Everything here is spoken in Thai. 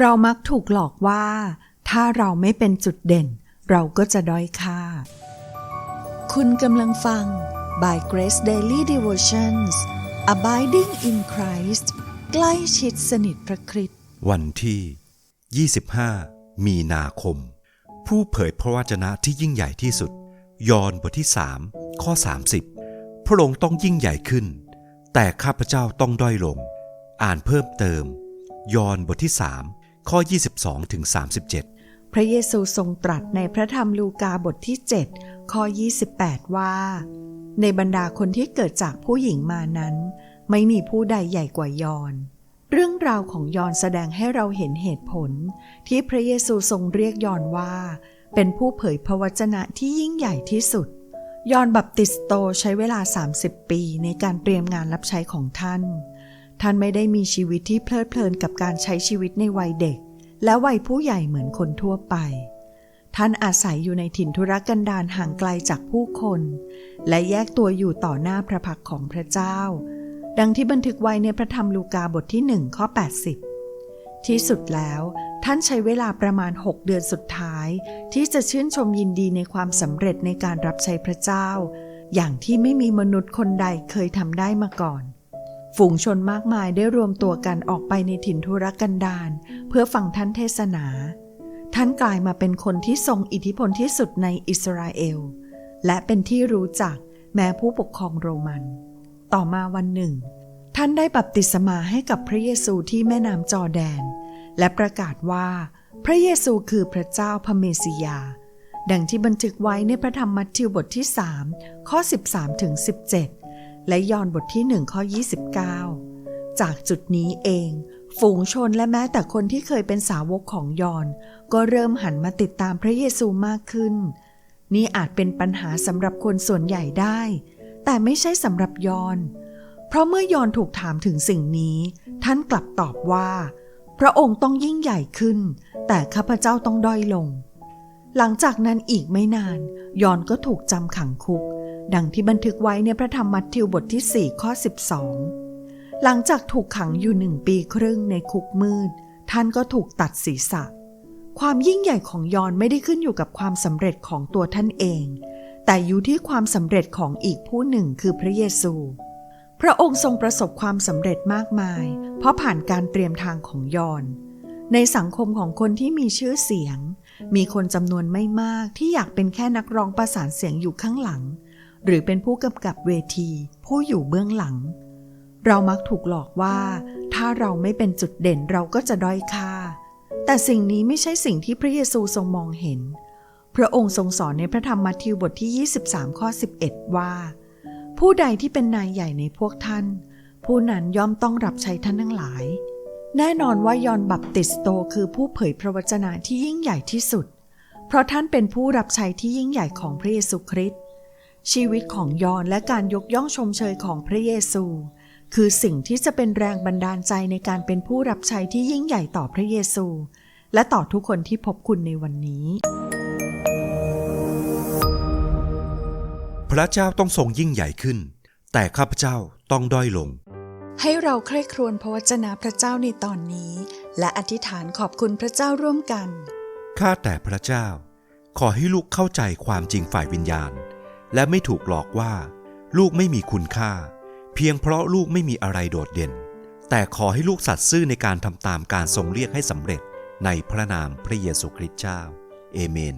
เรามักถูกหลอกว่า ถ้าเราไม่เป็นจุดเด่น เราก็จะด้อยค่า คุณกำลังฟัง by Grace Daily Devotions Abiding in Christ ใกล้ชิดสนิทพระคริสต์วันที่ 25 มีนาคม ผู้เผยพระวจนะที่ยิ่งใหญ่ที่สุด ยอห์นบทที่ 3 ข้อ 30 พระองค์ต้องยิ่งใหญ่ขึ้น แต่ข้าพเจ้าต้องด้อยลง อ่านเพิ่มเติม ยอห์นบทที่3 ข้อ 22ถึง37 พระเยซูทรงตรัสในพระธรรมลูกาบทที่ 7 ข้อ 28 ว่า ในบรรดาคนที่เกิดจากผู้หญิงมานั้น ไม่มีผู้ใดใหญ่กว่ายอน เรื่องราวของยอนแสดงให้เราเห็นเหตุผล ที่พระเยซูทรงเรียกยอนว่า เป็นผู้เผยพระวจนะที่ยิ่งใหญ่ที่สุดยอนบัพติสโตใช้เวลา 30 ปีในการเตรียมงานรับใช้ของท่าน ท่านไม่ได้มีชีวิตที่เพลิดเพลินกับการใช้ชีวิตในวัยเด็ก และวัยผู้ใหญ่เหมือนคนทั่วไป ท่านอาศัยอยู่ในถิ่นธุรกันดารห่างไกลจากผู้คน และแยกตัวอยู่ต่อหน้าพระพักของพระเจ้า ดังที่บันทึกไว้ในพระธรรมลูกาบทที่หนึ่งข้อ 80 ที่สุดแล้วท่านใช้เวลาประมาณ 6 เดือนสุดท้าย ที่จะชื่นชมยินดีในความสำเร็จในการรับใช้พระเจ้า อย่างที่ไม่มีมนุษย์คนใดเคยทำได้มาก่อน ฝูงชนมากมายได้รวมตัวกันออกไปในถิ่นทุรกันดารเพื่อฟังท่านเทศนา ท่านกลายมาเป็นคนที่ทรงอิทธิพลที่สุดในอิสราเอล และเป็นที่รู้จักแม้ผู้ปกครองโรมัน ต่อมาวันหนึ่ง ท่านได้บัพติศมาให้กับพระเยซูที่แม่น้ำจอแดน และประกาศว่า พระเยซูคือพระเจ้าพระเมสสิยา ดังที่บันทึกไว้ในพระธรรมมัทธิวบทที่ 3 ข้อ 13ถึง17 และยอนบทที่1ข้อ 29 จากจุดนี้เอง ฝูงชนและแม้แต่คนที่เคยเป็นสาวกของยอน ก็เริ่มหันมาติดตามพระเยซูมากขึ้น นี่อาจเป็นปัญหาสำหรับคนส่วนใหญ่ได้ แต่ไม่ใช่สำหรับยอน เพราะเมื่อยอนถูกถามถึงสิ่งนี้ ท่านกลับตอบว่า พระองค์ต้องยิ่งใหญ่ขึ้น แต่ข้าพเจ้าต้องด้อยลงหลังจากนั้นอีกไม่นาน ยอนก็ถูกจำขังคุก ดังที่บันทึกไว้ในพระธรรมมัทธิวบทที่ 4 ข้อ 12 หลังจากถูกขังอยู่หนึ่งปีครึ่งในคุกมืด ท่านก็ถูกตัดศีรษะ ความยิ่งใหญ่ของยอนไม่ได้ขึ้นอยู่กับความสำเร็จของตัวท่านเอง แต่อยู่ที่ความสำเร็จของอีกผู้หนึ่งคือพระเยซู พระองค์ทรงประสบความสำเร็จมากมาย เพราะผ่านการเตรียมทางของยอน ในสังคมของคนที่มีชื่อเสียง มีคนจำนวนไม่มากที่อยากเป็นแค่นักร้องประสานเสียงอยู่ข้างหลัง หรือเป็นผู้กำกับเวที ผู้อยู่เบื้องหลัง เรามักถูกหลอกว่า ถ้าเราไม่เป็นจุดเด่นเราก็จะด้อยค่า แต่สิ่งนี้ไม่ใช่สิ่งที่พระเยซูทรงมองเห็น พระองค์ทรงสอนในพระธรรมมัทธิวบทที่ 23 ข้อ 11 ว่า ผู้ใดที่เป็นนายใหญ่ในพวกท่าน ผู้นั้นย่อมต้องรับใช้ท่านทั้งหลาย แน่นอนว่ายอนบัพติสโตคือผู้เผยพระวจนะที่ยิ่งใหญ่ที่สุด เพราะท่านเป็นผู้รับใช้ที่ยิ่งใหญ่ของพระเยซูคริสต์ ชีวิตของยอนและการยกย่องชมเชยของพระเยซู คือสิ่งที่จะเป็นแรงบันดาลใจในการเป็นผู้รับใช้ที่ยิ่งใหญ่ต่อพระเยซู และต่อทุกคนที่พบคุณในวันนี้ พระเจ้าต้องทรงยิ่งใหญ่ขึ้น แต่ข้าพเจ้าต้องด้อยลง ให้เราใคร่ครวญพระวจนะพระเจ้าในตอนนี้ และอธิษฐานขอบคุณพระเจ้าร่วมกันข้าแต่พระเจ้า ขอให้ลูกเข้าใจความจริงฝ่ายวิญญาณ และไม่ถูกหลอกว่า ลูกไม่มีคุณค่า เพียงเพราะลูกไม่มีอะไรโดดเด่น แต่ขอให้ลูกสัตย์ซื่อในการทำตามการทรงเรียกให้สำเร็จในพระนามพระเยซูคริสต์เจ้า เอเมน